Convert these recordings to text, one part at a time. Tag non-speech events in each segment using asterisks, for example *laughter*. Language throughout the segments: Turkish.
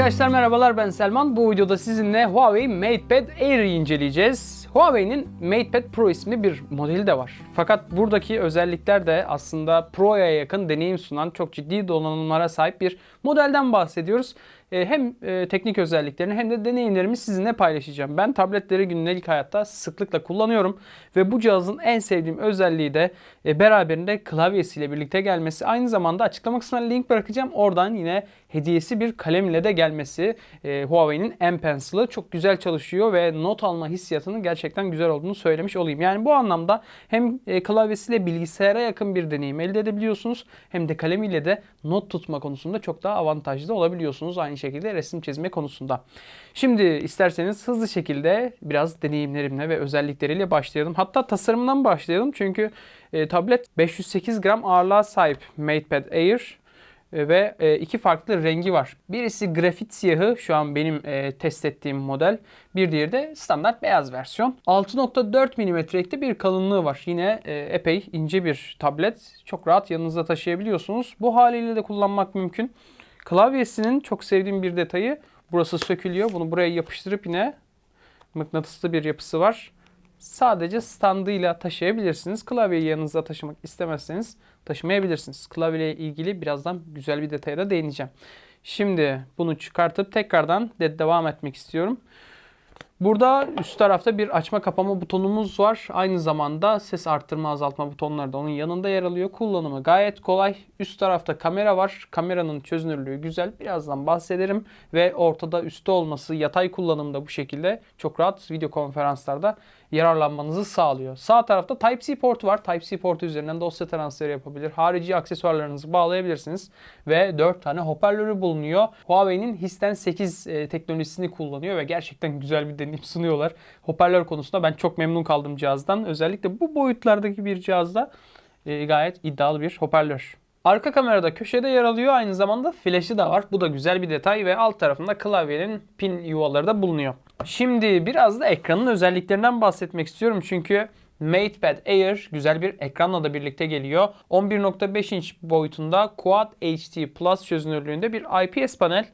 Arkadaşlar merhabalar ben Selman. Bu videoda sizinle Huawei MatePad Air'i inceleyeceğiz. Huawei'nin MatePad Pro isimli bir modeli de var. Fakat buradaki özellikler de aslında Pro'ya yakın deneyim sunan çok ciddi donanımlara sahip bir modelden bahsediyoruz. E, Hem e, teknik özelliklerini hem de deneyimlerimi sizinle paylaşacağım. Ben tabletleri gündelik hayatta sıklıkla kullanıyorum ve bu cihazın en sevdiğim özelliği de e, beraberinde klavyesiyle birlikte gelmesi. Aynı zamanda açıklama kısmına link bırakacağım. Oradan yine hediyesi bir kalem ile de gelmesi. Huawei'nin M Pencil'ı çok güzel çalışıyor ve not alma hissiyatının gerçekten güzel olduğunu söylemiş olayım. Yani bu anlamda hem klavyesiyle bilgisayara yakın bir deneyim elde edebiliyorsunuz hem de kalemiyle de not tutma konusunda çok daha avantajlı olabiliyorsunuz. Aynı şekilde resim çizme konusunda. Şimdi isterseniz hızlı şekilde biraz deneyimlerimle ve özellikleriyle başlayalım. Hatta tasarımdan başlayalım çünkü e, tablet 508 gram ağırlığa sahip MatePad Air e, ve e, iki farklı rengi var. Birisi grafit siyahı şu an benim test ettiğim model. Bir diğeri de standart beyaz versiyon. 6.4 mm'likte bir kalınlığı var. Yine epey ince bir tablet. Çok rahat yanınızda taşıyabiliyorsunuz. Bu haliyle de kullanmak mümkün. Klavyesinin çok sevdiğim bir detayı burası sökülüyor. Bunu buraya yapıştırıp yine mıknatıslı bir yapısı var. Sadece standıyla taşıyabilirsiniz. Klavyeyi yanınızda taşımak istemezseniz taşımayabilirsiniz. Klavyeyle ilgili birazdan güzel bir detaya da değineceğim. Şimdi bunu çıkartıp tekrardan de devam etmek istiyorum. Burada üst tarafta bir açma kapama butonumuz var. Aynı zamanda ses arttırma azaltma butonları da onun yanında yer alıyor. Kullanımı gayet kolay. Üst tarafta kamera var. Kameranın çözünürlüğü güzel. Birazdan bahsederim. Ve ortada üstte olması yatay kullanımda bu şekilde çok rahat video konferanslarda yararlanmanızı sağlıyor. Sağ tarafta Type-C portu var. Type-C portu üzerinden dosya transferi yapabilir. Harici aksesuarlarınızı bağlayabilirsiniz. Ve 4 tane hoparlörü bulunuyor. Huawei'nin Histen 8 e, teknolojisini kullanıyor ve gerçekten güzel bir deneyim sunuyorlar. Hoparlör konusunda ben çok memnun kaldım cihazdan. Özellikle bu boyutlardaki bir cihazda e, gayet iddialı bir hoparlör. Arka kamerada köşede yer alıyor. Aynı zamanda flash'ı da var. Bu da güzel bir detay ve alt tarafında klavyenin pin yuvaları da bulunuyor. Şimdi biraz da ekranın özelliklerinden bahsetmek istiyorum. Çünkü MatePad Air güzel bir ekranla da birlikte geliyor. 11.5 inç boyutunda Quad HD Plus çözünürlüğünde bir IPS panel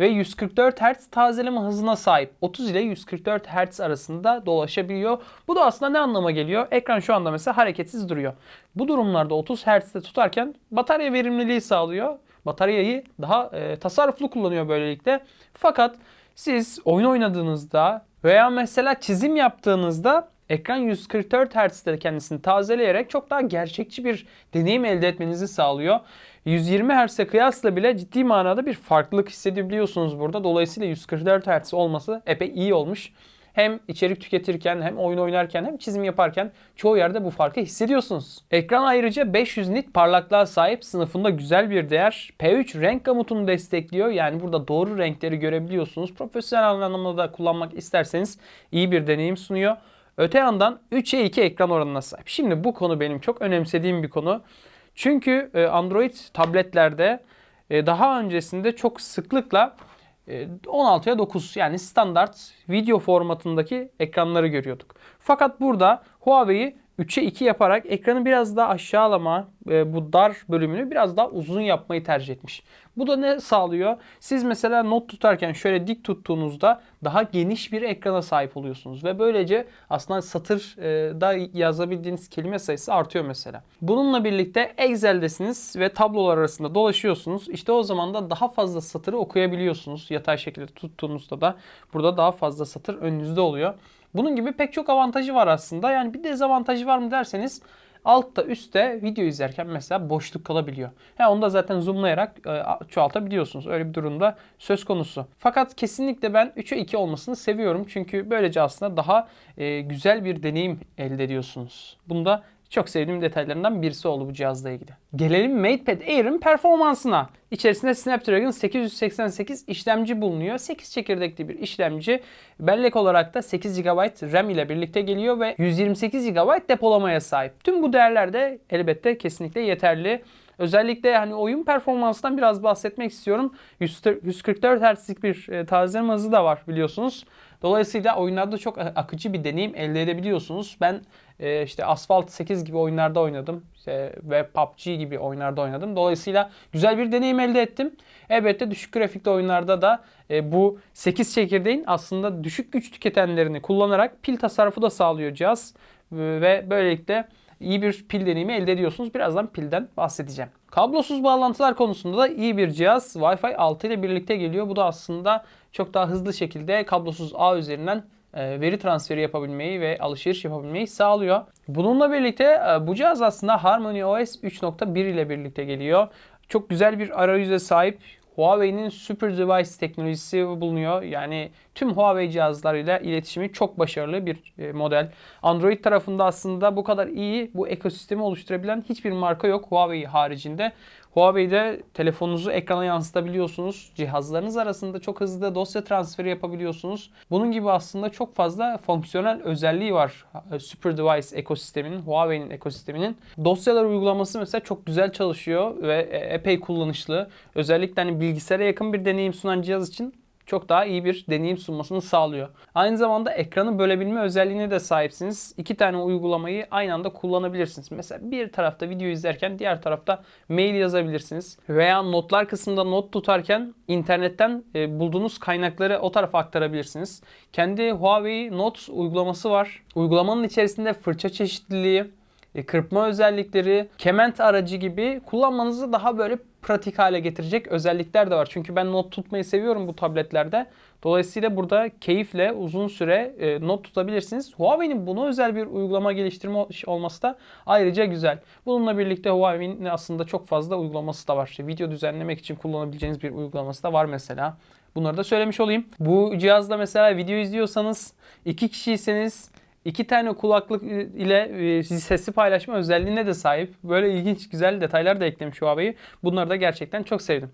ve 144 Hz tazeleme hızına sahip. 30 ile 144 Hz arasında dolaşabiliyor. Bu da aslında ne anlama geliyor? Ekran şu anda mesela hareketsiz duruyor. Bu durumlarda 30 Hz'de tutarken batarya verimliliği sağlıyor. Bataryayı daha e, tasarruflu kullanıyor böylelikle. Fakat siz oyun oynadığınızda veya mesela çizim yaptığınızda ekran 144 Hz'de kendisini tazeleyerek çok daha gerçekçi bir deneyim elde etmenizi sağlıyor. 120 Hz'e kıyasla bile ciddi manada bir farklılık hissedebiliyorsunuz burada. Dolayısıyla 144 Hz olması epey iyi olmuş. Hem içerik tüketirken hem oyun oynarken hem çizim yaparken çoğu yerde bu farkı hissediyorsunuz. Ekran ayrıca 500 nit parlaklığa sahip sınıfında güzel bir değer. P3 renk gamutunu destekliyor. Yani burada doğru renkleri görebiliyorsunuz. Profesyonel anlamda da kullanmak isterseniz iyi bir deneyim sunuyor. Öte yandan 3'e 2 ekran oranına sahip. Şimdi bu konu benim çok önemsediğim bir konu. Çünkü e, Android tabletlerde e, daha öncesinde çok sıklıkla e, 16'ya 9 yani standart video formatındaki ekranları görüyorduk. Fakat burada Huawei 3'e 2 yaparak ekranı biraz daha aşağılama, e, bu dar bölümünü biraz daha uzun yapmayı tercih etmiş. Bu da ne sağlıyor? Siz mesela not tutarken şöyle dik tuttuğunuzda daha geniş bir ekrana sahip oluyorsunuz. Ve böylece aslında satırda yazabildiğiniz kelime sayısı artıyor mesela. Bununla birlikte Excel'desiniz ve tablolar arasında dolaşıyorsunuz. İşte o zaman da daha fazla satırı okuyabiliyorsunuz. Yatay şekilde tuttuğunuzda da burada daha fazla satır önünüzde oluyor. Bunun gibi pek çok avantajı var aslında. Yani bir dezavantajı var mı derseniz altta üstte video izlerken mesela boşluk kalabiliyor. Ha, onu da zaten zoomlayarak e, çoğaltabiliyorsunuz. Öyle bir durumda söz konusu. Fakat kesinlikle ben 3'e 2 olmasını seviyorum. Çünkü böylece aslında daha e, güzel bir deneyim elde ediyorsunuz. Bunda çok sevdiğim detaylarından birisi oldu bu cihazla ilgili. Gelelim MatePad Air'ın performansına. İçerisinde Snapdragon 888 işlemci bulunuyor. 8 çekirdekli bir işlemci. Bellek olarak da 8 GB RAM ile birlikte geliyor ve 128 GB depolamaya sahip. Tüm bu değerler de elbette kesinlikle yeterli. Özellikle hani oyun performansından biraz bahsetmek istiyorum. 144 Hz'lik bir e, tazeleme hızı da var biliyorsunuz. Dolayısıyla oyunlarda çok akıcı bir deneyim elde edebiliyorsunuz. Ben e, işte Asphalt 8 gibi oyunlarda oynadım işte ve PUBG gibi oyunlarda oynadım. Dolayısıyla güzel bir deneyim elde ettim. Elbette düşük grafikli oyunlarda da e, bu 8 çekirdeğin aslında düşük güç tüketenlerini kullanarak pil tasarrufu da sağlıyor cihaz. Ve böylelikle iyi bir pil deneyimi elde ediyorsunuz. Birazdan pilden bahsedeceğim. Kablosuz bağlantılar konusunda da iyi bir cihaz. Wi-Fi 6 ile birlikte geliyor. Bu da aslında çok daha hızlı şekilde kablosuz ağ üzerinden e, veri transferi yapabilmeyi ve alışveriş yapabilmeyi sağlıyor. Bununla birlikte e, bu cihaz aslında Harmony OS 3.1 ile birlikte geliyor. Çok güzel bir arayüze sahip. Huawei'nin Super Device teknolojisi bulunuyor. Yani tüm Huawei cihazlarıyla iletişimi çok başarılı bir e, model. Android tarafında aslında bu kadar iyi bu ekosistemi oluşturabilen hiçbir marka yok Huawei haricinde. Huawei'de telefonunuzu ekrana yansıtabiliyorsunuz. Cihazlarınız arasında çok hızlı dosya transferi yapabiliyorsunuz. Bunun gibi aslında çok fazla fonksiyonel özelliği var e, Super Device ekosisteminin, Huawei'nin ekosisteminin. Dosyalar uygulaması mesela çok güzel çalışıyor ve e, epey kullanışlı. Özellikle hani bilgisayara yakın bir deneyim sunan cihaz için çok daha iyi bir deneyim sunmasını sağlıyor. Aynı zamanda ekranı bölebilme özelliğine de sahipsiniz. İki tane uygulamayı aynı anda kullanabilirsiniz. Mesela bir tarafta video izlerken diğer tarafta mail yazabilirsiniz. Veya notlar kısmında not tutarken internetten e, bulduğunuz kaynakları o tarafa aktarabilirsiniz. Kendi Huawei Notes uygulaması var. Uygulamanın içerisinde fırça çeşitliliği, kırpma özellikleri, kement aracı gibi kullanmanızı daha böyle pratik hale getirecek özellikler de var. Çünkü ben not tutmayı seviyorum bu tabletlerde. Dolayısıyla burada keyifle uzun süre e, not tutabilirsiniz. Huawei'nin buna özel bir uygulama geliştirme olması da ayrıca güzel. Bununla birlikte Huawei'nin aslında çok fazla uygulaması da var. İşte video düzenlemek için kullanabileceğiniz bir uygulaması da var mesela. Bunları da söylemiş olayım. Bu cihazda mesela video izliyorsanız iki kişiyseniz iki tane kulaklık ile e, sesi paylaşma özelliğine de sahip. Böyle ilginç güzel detaylar da eklemiş Huawei. Bunları da gerçekten çok sevdim.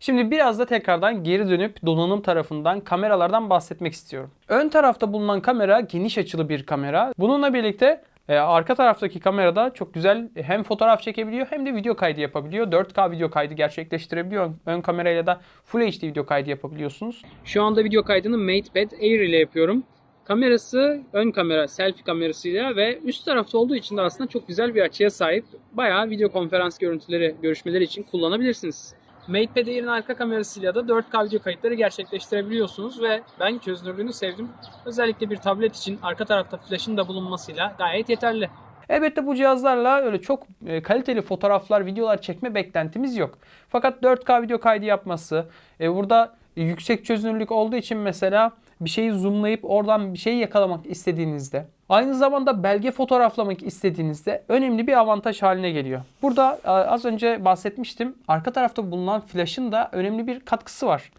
Şimdi biraz da tekrardan geri dönüp donanım tarafından kameralardan bahsetmek istiyorum. Ön tarafta bulunan kamera geniş açılı bir kamera. Bununla birlikte e, arka taraftaki kamerada çok güzel hem fotoğraf çekebiliyor hem de video kaydı yapabiliyor. 4K video kaydı gerçekleştirebiliyor. Ön kamerayla da Full HD video kaydı yapabiliyorsunuz. Şu anda video kaydını MatePad Air ile yapıyorum. Kamerası ön kamera selfie kamerasıyla ve üst tarafta olduğu için de aslında çok güzel bir açıya sahip. Bayağı video konferans görüntüleri, görüşmeleri için kullanabilirsiniz. MatePad Air'in arka kamerasıyla da 4K video kayıtları gerçekleştirebiliyorsunuz ve ben çözünürlüğünü sevdim. Özellikle bir tablet için arka tarafta flash'ın da bulunmasıyla gayet yeterli. Elbette bu cihazlarla öyle çok e, kaliteli fotoğraflar, videolar çekme beklentimiz yok. Fakat 4K video kaydı yapması, e, burada yüksek çözünürlük olduğu için mesela bir şeyi zoomlayıp oradan bir şeyi yakalamak istediğinizde aynı zamanda belge fotoğraflamak istediğinizde önemli bir avantaj haline geliyor. Burada az önce bahsetmiştim. Arka tarafta bulunan flash'ın da önemli bir katkısı var.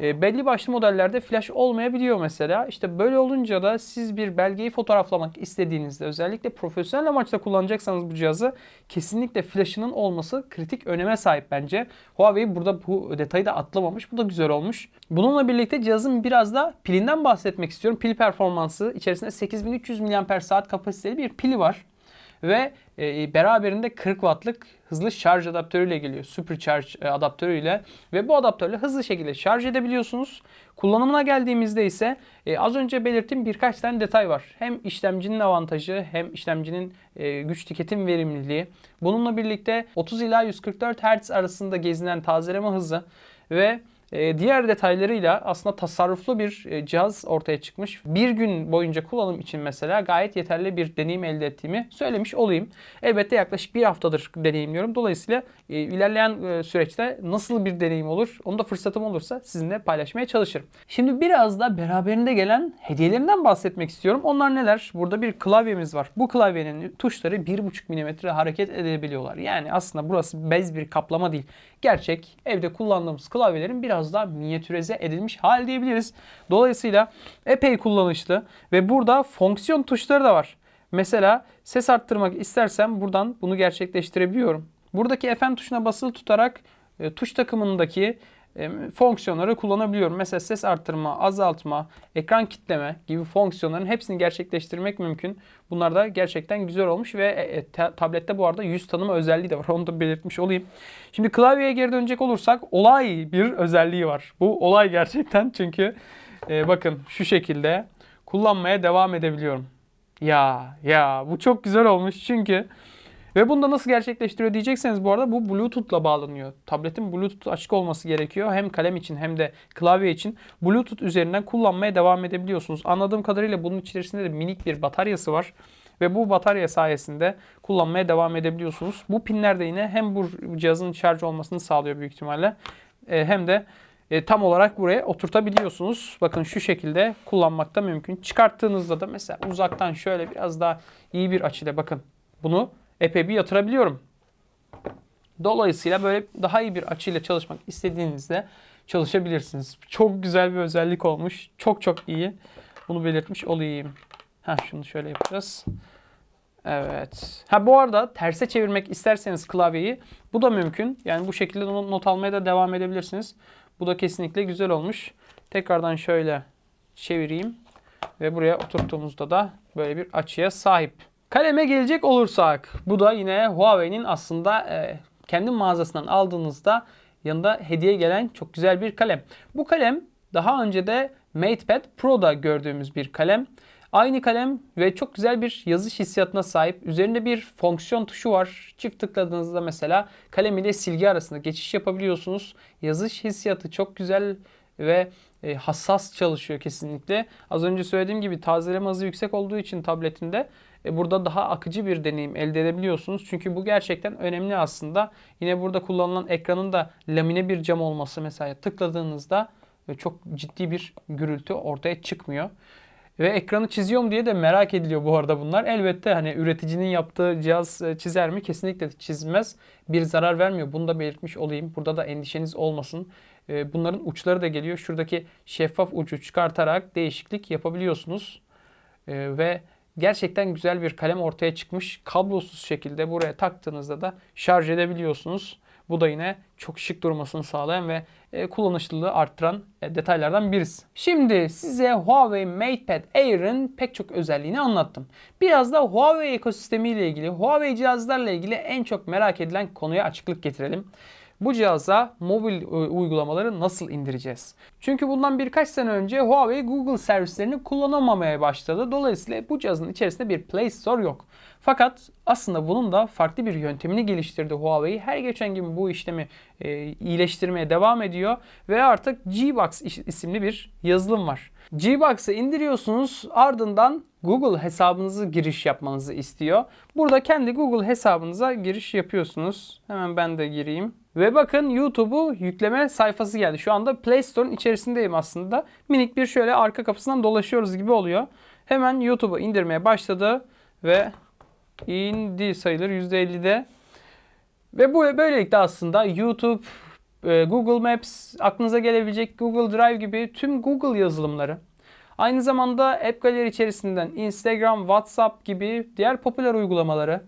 E, belli başlı modellerde flash olmayabiliyor mesela. İşte böyle olunca da siz bir belgeyi fotoğraflamak istediğinizde özellikle profesyonel amaçla kullanacaksanız bu cihazı kesinlikle flash'ının olması kritik öneme sahip bence. Huawei burada bu detayı da atlamamış. Bu da güzel olmuş. Bununla birlikte cihazın biraz da pilinden bahsetmek istiyorum. Pil performansı içerisinde 8300 mAh kapasiteli bir pili var ve e, beraberinde 40 wattlık hızlı şarj adaptörüyle geliyor. Supercharge e, adaptörüyle ve bu adaptörle hızlı şekilde şarj edebiliyorsunuz. Kullanımına geldiğimizde ise e, az önce belirttiğim birkaç tane detay var. Hem işlemcinin avantajı hem işlemcinin güç tüketim verimliliği. Bununla birlikte 30 ila 144 Hz arasında gezinen tazeleme hızı ve diğer detaylarıyla aslında tasarruflu bir e, cihaz ortaya çıkmış. Bir gün boyunca kullanım için mesela gayet yeterli bir deneyim elde ettiğimi söylemiş olayım. Elbette yaklaşık bir haftadır deneyimliyorum. Dolayısıyla e, ilerleyen süreçte nasıl bir deneyim olur onu da fırsatım olursa sizinle paylaşmaya çalışırım. Şimdi biraz da beraberinde gelen hediyelerinden bahsetmek istiyorum. Onlar neler? Burada bir klavyemiz var. Bu klavyenin tuşları 1.5 mm hareket edebiliyorlar. Yani aslında burası bez bir kaplama değil. Gerçek evde kullandığımız klavyelerin biraz biraz daha minyatürize edilmiş hal diyebiliriz. Dolayısıyla epey kullanışlı ve burada fonksiyon tuşları da var. Mesela ses arttırmak istersem buradan bunu gerçekleştirebiliyorum. Buradaki FM tuşuna basılı tutarak e, tuş takımındaki fonksiyonları kullanabiliyorum. Mesela ses arttırma, azaltma, ekran kitleme gibi fonksiyonların hepsini gerçekleştirmek mümkün. Bunlar da gerçekten güzel olmuş ve e, e, ta- tablette bu arada yüz tanıma özelliği de var. *laughs* Onu da belirtmiş olayım. Şimdi klavyeye geri dönecek olursak olay bir özelliği var. Bu olay gerçekten çünkü e, bakın şu şekilde kullanmaya devam edebiliyorum. Ya ya bu çok güzel olmuş çünkü ve bunu da nasıl gerçekleştiriyor diyecekseniz bu arada bu Bluetooth'la bağlanıyor. Tabletin Bluetooth açık olması gerekiyor. Hem kalem için hem de klavye için Bluetooth üzerinden kullanmaya devam edebiliyorsunuz. Anladığım kadarıyla bunun içerisinde de minik bir bataryası var. Ve bu batarya sayesinde kullanmaya devam edebiliyorsunuz. Bu pinler de yine hem bu cihazın şarj olmasını sağlıyor büyük ihtimalle e, hem de e, tam olarak buraya oturtabiliyorsunuz. Bakın şu şekilde kullanmakta mümkün. Çıkarttığınızda da mesela uzaktan şöyle biraz daha iyi bir açıyla bakın bunu epey bir yatırabiliyorum. Dolayısıyla böyle daha iyi bir açıyla çalışmak istediğinizde çalışabilirsiniz. Çok güzel bir özellik olmuş. Çok çok iyi. Bunu belirtmiş olayım. Ha şunu şöyle yapacağız. Evet. Ha bu arada terse çevirmek isterseniz klavyeyi bu da mümkün. Yani bu şekilde not almaya da devam edebilirsiniz. Bu da kesinlikle güzel olmuş. Tekrardan şöyle çevireyim ve buraya oturttuğumuzda da böyle bir açıya sahip. Kaleme gelecek olursak bu da yine Huawei'nin aslında e, kendi mağazasından aldığınızda yanında hediye gelen çok güzel bir kalem. Bu kalem daha önce de MatePad Pro'da gördüğümüz bir kalem. Aynı kalem ve çok güzel bir yazış hissiyatına sahip. Üzerinde bir fonksiyon tuşu var. Çift tıkladığınızda mesela kalem ile silgi arasında geçiş yapabiliyorsunuz. Yazış hissiyatı çok güzel ve e, hassas çalışıyor kesinlikle. Az önce söylediğim gibi tazeleme hızı yüksek olduğu için tabletinde e, burada daha akıcı bir deneyim elde edebiliyorsunuz. Çünkü bu gerçekten önemli aslında. Yine burada kullanılan ekranın da lamine bir cam olması mesela tıkladığınızda e, çok ciddi bir gürültü ortaya çıkmıyor. Ve ekranı çiziyor mu diye de merak ediliyor bu arada bunlar. Elbette hani üreticinin yaptığı cihaz çizer mi? Kesinlikle çizmez. Bir zarar vermiyor. Bunu da belirtmiş olayım. Burada da endişeniz olmasın. E, Bunların uçları da geliyor. Şuradaki şeffaf ucu çıkartarak değişiklik yapabiliyorsunuz. E, Ve gerçekten güzel bir kalem ortaya çıkmış. Kablosuz şekilde buraya taktığınızda da şarj edebiliyorsunuz. Bu da yine çok şık durmasını sağlayan ve e, kullanışlılığı arttıran e, detaylardan birisi. Şimdi size Huawei MatePad Air'ın pek çok özelliğini anlattım. Biraz da Huawei ekosistemiyle ilgili, Huawei cihazlarla ilgili en çok merak edilen konuya açıklık getirelim. Bu cihaza mobil e, uygulamaları nasıl indireceğiz? Çünkü bundan birkaç sene önce Huawei Google servislerini kullanamamaya başladı. Dolayısıyla bu cihazın içerisinde bir Play Store yok. Fakat aslında bunun da farklı bir yöntemini geliştirdi Huawei. Her geçen gün bu işlemi e, iyileştirmeye devam ediyor ve artık Gbox isimli bir yazılım var. Gbox'ı indiriyorsunuz ardından Google hesabınızı giriş yapmanızı istiyor. Burada kendi Google hesabınıza giriş yapıyorsunuz. Hemen ben de gireyim. Ve bakın YouTube'u yükleme sayfası geldi. Şu anda Play Store'un içerisindeyim aslında. Minik bir şöyle arka kapısından dolaşıyoruz gibi oluyor. Hemen YouTube'u indirmeye başladı ve indi sayılır %50'de. Ve bu böylelikle aslında YouTube, Google Maps, aklınıza gelebilecek Google Drive gibi tüm Google yazılımları Aynı zamanda App Gallery içerisinden Instagram, WhatsApp gibi diğer popüler uygulamaları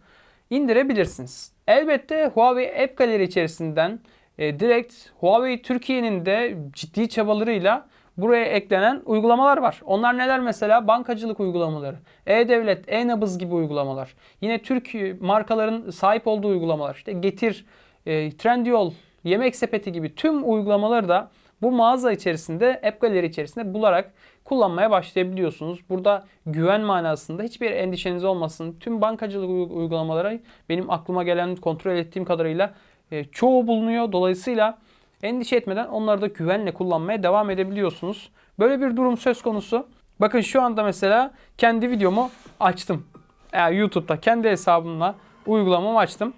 indirebilirsiniz. Elbette Huawei App Gallery içerisinden e, direkt Huawei Türkiye'nin de ciddi çabalarıyla buraya eklenen uygulamalar var. Onlar neler mesela? Bankacılık uygulamaları, E-Devlet, E-Nabız gibi uygulamalar. Yine Türk markaların sahip olduğu uygulamalar. İşte Getir, e, Trendyol, Yemek Sepeti gibi tüm uygulamaları da bu mağaza içerisinde, App Gallery içerisinde bularak kullanmaya başlayabiliyorsunuz. Burada güven manasında hiçbir endişeniz olmasın. Tüm bankacılık uy- uygulamaları benim aklıma gelen kontrol ettiğim kadarıyla e, çoğu bulunuyor. Dolayısıyla endişe etmeden onları da güvenle kullanmaya devam edebiliyorsunuz. Böyle bir durum söz konusu. Bakın şu anda mesela kendi videomu açtım. Yani YouTube'da kendi hesabımla uygulamamı açtım.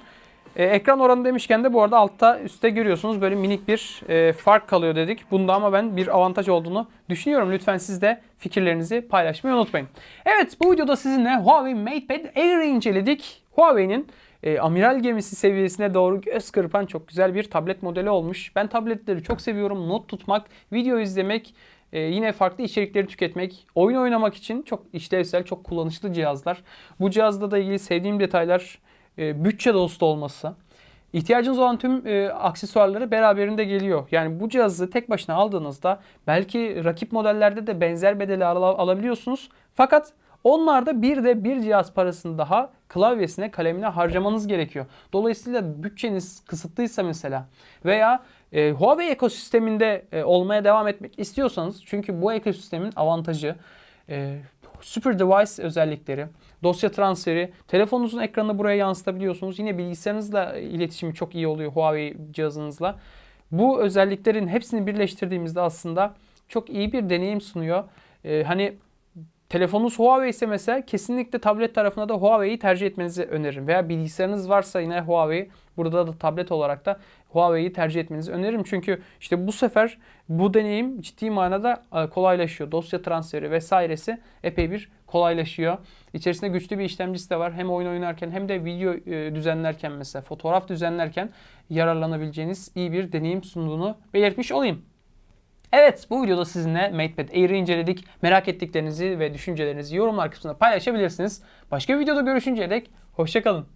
E, ekran oranı demişken de bu arada altta üstte görüyorsunuz böyle minik bir e, fark kalıyor dedik. Bunda ama ben bir avantaj olduğunu düşünüyorum. Lütfen siz de fikirlerinizi paylaşmayı unutmayın. Evet bu videoda sizinle Huawei MatePad Air'ı inceledik. Huawei'nin e, amiral gemisi seviyesine doğru göz kırpan çok güzel bir tablet modeli olmuş. Ben tabletleri çok seviyorum. Not tutmak, video izlemek, e, yine farklı içerikleri tüketmek, oyun oynamak için çok işlevsel, çok kullanışlı cihazlar. Bu cihazda da ilgili sevdiğim detaylar e, bütçe dostu olması ihtiyacınız olan tüm e, aksesuarları beraberinde geliyor. Yani bu cihazı tek başına aldığınızda belki rakip modellerde de benzer bedeli al- alabiliyorsunuz. Fakat onlarda bir de bir cihaz parasını daha klavyesine, kalemine harcamanız gerekiyor. Dolayısıyla bütçeniz kısıtlıysa mesela veya e, Huawei ekosisteminde e, olmaya devam etmek istiyorsanız çünkü bu ekosistemin avantajı e, Super Device özellikleri, dosya transferi, telefonunuzun ekranını buraya yansıtabiliyorsunuz. Yine bilgisayarınızla iletişimi çok iyi oluyor Huawei cihazınızla. Bu özelliklerin hepsini birleştirdiğimizde aslında çok iyi bir deneyim sunuyor. Ee, hani telefonunuz Huawei ise mesela kesinlikle tablet tarafına da Huawei'yi tercih etmenizi öneririm. Veya bilgisayarınız varsa yine Huawei, burada da tablet olarak da Huawei'yi tercih etmenizi öneririm. Çünkü işte bu sefer bu deneyim ciddi manada e, kolaylaşıyor. Dosya transferi vesairesi epey bir kolaylaşıyor. İçerisinde güçlü bir işlemcisi de var. Hem oyun oynarken hem de video e, düzenlerken mesela fotoğraf düzenlerken yararlanabileceğiniz iyi bir deneyim sunduğunu belirtmiş olayım. Evet bu videoda sizinle MatePad Air'i inceledik. Merak ettiklerinizi ve düşüncelerinizi yorumlar kısmında paylaşabilirsiniz. Başka bir videoda görüşünceye dek hoşçakalın.